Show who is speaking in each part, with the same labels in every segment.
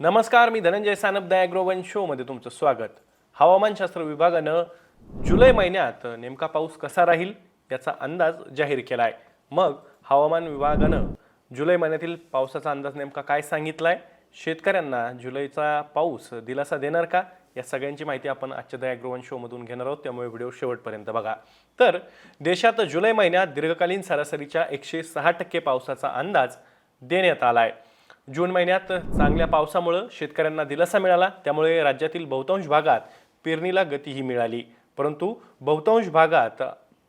Speaker 1: नमस्कार मी धनंजय सानप द ॲग्रोवन शोमध्ये तुमचं स्वागत. हवामानशास्त्र विभागानं जुलै महिन्यात नेमका पाऊस कसा राहील याचा अंदाज जाहीर केला आहे मग हवामान विभागानं जुलै महिन्यातील पावसाचा अंदाज नेमका काय सांगितला आहे शेतकऱ्यांना जुलैचा पाऊस दिलासा देणार का? या सगळ्यांची माहिती आपण आजच्या दयाग्रोवन शोमधून घेणार आहोत. त्यामुळे व्हिडिओ शेवटपर्यंत बघा. तर देशात जुलै महिन्यात दीर्घकालीन सरासरीच्या एकशे सहा टक्के पावसाचा अंदाज देण्यात आला आहे जून महिन्यात चांगल्या पावसामुळं शेतकऱ्यांना दिलासा मिळाला. त्यामुळे राज्यातील बहुतांश भागात पेरणीला गतीही मिळाली. परंतु बहुतांश भागात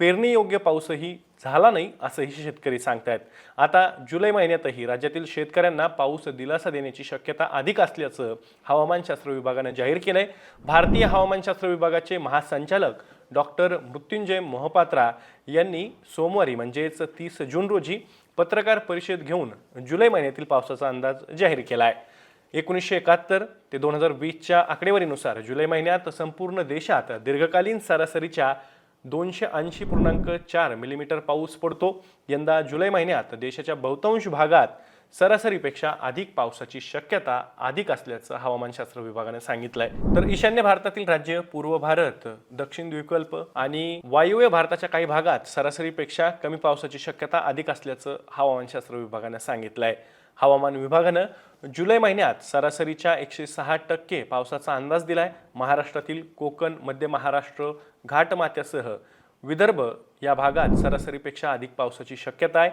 Speaker 1: पेरणी योग्य पाऊसही झाला नाही असंही शेतकरी सांगतायत. आता जुलै महिन्यातही राज्यातील शेतकऱ्यांना पाऊस दिलासा देण्याची शक्यता अधिक असल्याचं हवामानशास्त्र विभागानं जाहीर केलं आहे भारतीय हवामानशास्त्र विभागाचे महासंचालक डॉक्टर मृत्युंजय मोहपात्रा यांनी सोमवारी म्हणजेच तीस जून रोजी पत्रकार परिषद घेऊन जुलै महिन्यातील पावसाचा अंदाज जाहीर केला आहे एकोणीसशे एकाहत्तर ते दोन हजार वीसच्या आकडेवारीनुसार जुलै महिन्यात संपूर्ण देशात दीर्घकालीन सरासरीच्या दोनशे ऐंशी पूर्णांक चार मिलीमीटर पाऊस पडतो. यंदा जुलै महिन्यात देशाच्या बहुतांश भागात सरासरीपेक्षा अधिक पावसाची शक्यता अधिक असल्याचं हवामानशास्त्र विभागाने आहे तर ईशान्य भारतातील राज्य पूर्व भारत दक्षिण द्वीपकल्प आणि वायव्य भारताच्या काही भागात सरासरीपेक्षा कमी पावसाची शक्यता अधिक असल्याचं हवामानशास्त्र विभागाने आहे हवामान विभागानं जुलै महिन्यात सरासरीच्या एकशे सहा टक्के पावसाचा अंदाज दिलाय. महाराष्ट्रातील कोकण मध्य महाराष्ट्र घाटमाथ्यासह विदर्भ या भागात सरासरीपेक्षा अधिक पावसाची शक्यता आहे.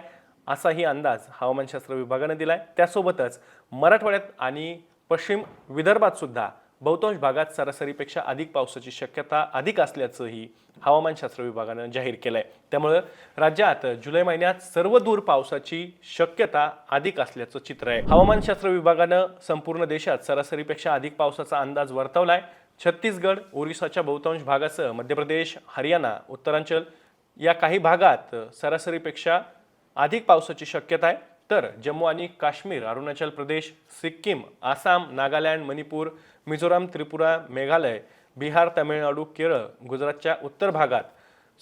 Speaker 1: असाही अंदाज हवामानशास्त्र विभागानं दिला आहे त्यासोबतच मराठवाड्यात आणि पश्चिम विदर्भात सुद्धा बहुतांश भागात सरासरीपेक्षा अधिक पावसाची शक्यता अधिक असल्याचंही हवामानशास्त्र विभागानं जाहीर केलं आहे त्यामुळं राज्यात जुलै महिन्यात सर्व दूर पावसाची शक्यता अधिक असल्याचं चित्र आहे. हवामानशास्त्र विभागानं संपूर्ण देशात सरासरीपेक्षा अधिक पावसाचा अंदाज वर्तवला आहे छत्तीसगड ओरिसाच्या बहुतांश भागासह मध्य प्रदेश हरियाणा उत्तरांचल या काही भागात सरासरीपेक्षा अधिक पावसाची शक्यता आहे. तर जम्मू आणि काश्मीर अरुणाचल प्रदेश सिक्कीम आसाम नागालँड मणिपूर मिझोराम त्रिपुरा मेघालय बिहार तामिळनाडू केरळ गुजरातच्या उत्तर भागात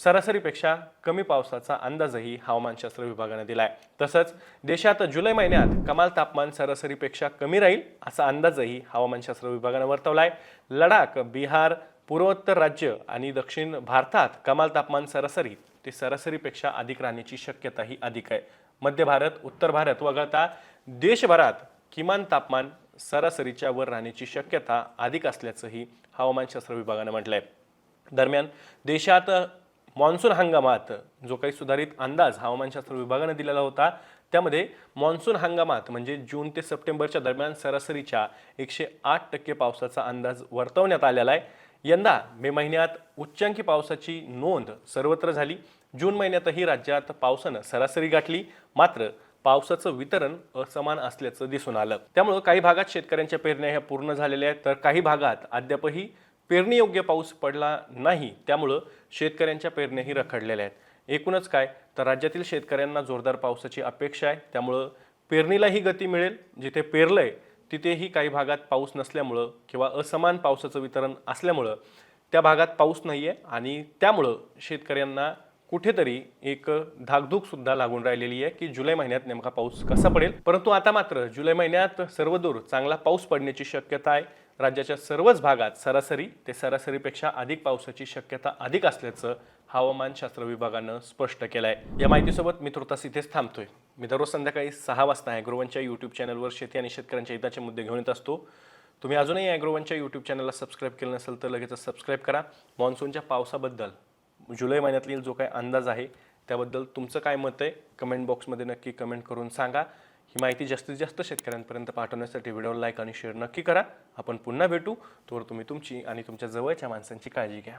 Speaker 1: सरासरीपेक्षा कमी पावसाचा अंदाजही हवामानशास्त्र विभागाने आहे तसंच देशात जुलै महिन्यात कमाल तापमान सरासरीपेक्षा कमी राहील असा अंदाजही हवामानशास्त्र विभागाने आहे लडाख बिहार पूर्वोत्तर राज्य आणि दक्षिण भारतात कमाल तापमान सरासरी ते सरासरीपेक्षा अधिक राहण्याची शक्यताही अधिक आहे. मध्य भारत उत्तर भारत वगळता देशभरात किमान तापमान सरासरीच्या वर राहण्याची शक्यता अधिक असल्याचंही हवामानशास्त्र विभागानं म्हटलंय. दरम्यान देशात मान्सून हंगामात जो काही सुधारित अंदाज हवामानशास्त्र विभागानं दिलेला होता त्यामध्ये मान्सून हंगामात म्हणजे जून ते सप्टेंबरच्या दरम्यान सरासरीच्या एकशे आठ टक्के पावसाचा अंदाज वर्तवण्यात आलेला आहे. यंदा मे महिन्यात उच्चांकी पावसाची नोंद सर्वत्र झाली. जून महिन्यातही राज्यात पावसानं सरासरी गाठली. मात्र पावसाचं वितरण असमान असल्याचं दिसून आलं. त्यामुळं काही भागात शेतकऱ्यांच्या पेरण्या ह्या पूर्ण झालेल्या आहेत. तर काही भागात अद्यापही पेरणीयोग्य पाऊस पडला नाही. त्यामुळं शेतकऱ्यांच्या पेरण्याही रखडलेल्या आहेत. एकूणच काय तर राज्यातील शेतकऱ्यांना जोरदार पावसाची अपेक्षा आहे. त्यामुळं पेरणीलाही गती मिळेल. जिथे पेरलंय तिथेही काही भागात पाऊस नसल्यामुळं किंवा असमान पावसाचं वितरण असल्यामुळं त्या भागात पाऊस नाही आहे आणि त्यामुळं शेतकऱ्यांना कुठेतरी एक धाकधूकसुद्धा लागून राहिलेली आहे की जुलै महिन्यात नेमका पाऊस कसा पडेल. परंतु आता मात्र जुलै महिन्यात सर्वदूर चांगला पाऊस पडण्याची शक्यता आहे. राज्याच्या सर्वच भागात सरासरी ते सरासरीपेक्षा अधिक पावसाची शक्यता अधिक असल्याचं हवामानशास्त्र विभागानं स्पष्ट केलं आहे या माहितीसोबत मी तुर्तास इथेच थांबतोय. मी दररोज संध्याकाळी सहा वाजता ॲग्रोवनच्या यूट्यूब चॅनलवर शेती आणि शेतकऱ्यांच्या हिताचे मुद्दे घेऊन येत असतो. तुम्ही अजूनही ॲग्रोवनच्या यूट्यूब चॅनलला सबस्क्राईब केलं नसेल तर लगेच सबस्क्राईब करा. मान्सूनच्या पावसाबद्दल जुलै महिन्यातील जो काही अंदाज आहे त्याबद्दल तुमचं काय मत आहे कमेंट बॉक्समध्ये नक्की कमेंट करून सांगा. ही माहिती जास्तीत जास्त शेतकऱ्यांपर्यंत पाठवण्यासाठी व्हिडिओला लाईक आणि शेअर नक्की करा. आपण पुन्हा भेटू. तोवर तुम्ही तुमची आणि तुमच्या जवळच्या माणसांची काळजी घ्या.